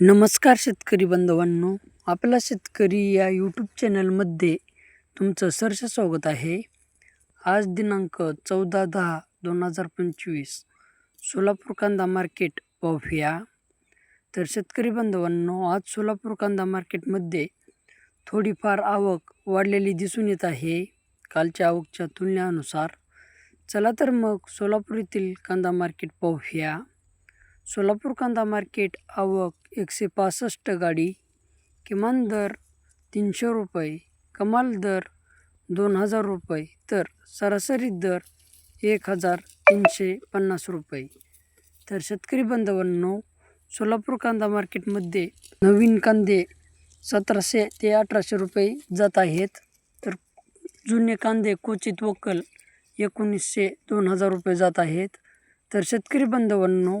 नमस्कार शेतकरी बांधवांनो. आपला शेतकरी या यूट्यूब चॅनलमध्ये तुमचं सरस स्वागत आहे. आज दिनांक चौदा दहा दोन हजार पंचवीस सोलापूर कांदा मार्केट पाहूया तर शेतकरी बांधवांनो आज सोलापूर कांदा मार्केटमध्ये थोडीफार आवक वाढलेली दिसून येत आहे. कालच्या आवकच्या तुलनेनुसार चला तर मग सोलापूर येथील कांदा मार्केट पाहूया सोलापूर कांदा मार्केट आवक एकशे पासष्ट गाडी किमान दर तीनशे रुपये कमाल दर दोन हजार रुपये तर सरासरी दर एक हजार तीनशे पन्नास रुपये. तर शेतकरी बांधवांनो सोलापूर कांदा मार्केटमध्ये नवीन कांदे सतराशे ते अठराशे रुपये जात आहेत. तर जुने कांदे क्वचित वकल एकोणीसशे दोन हजार रुपये जात आहेत. तर शेतकरी बांधवांनो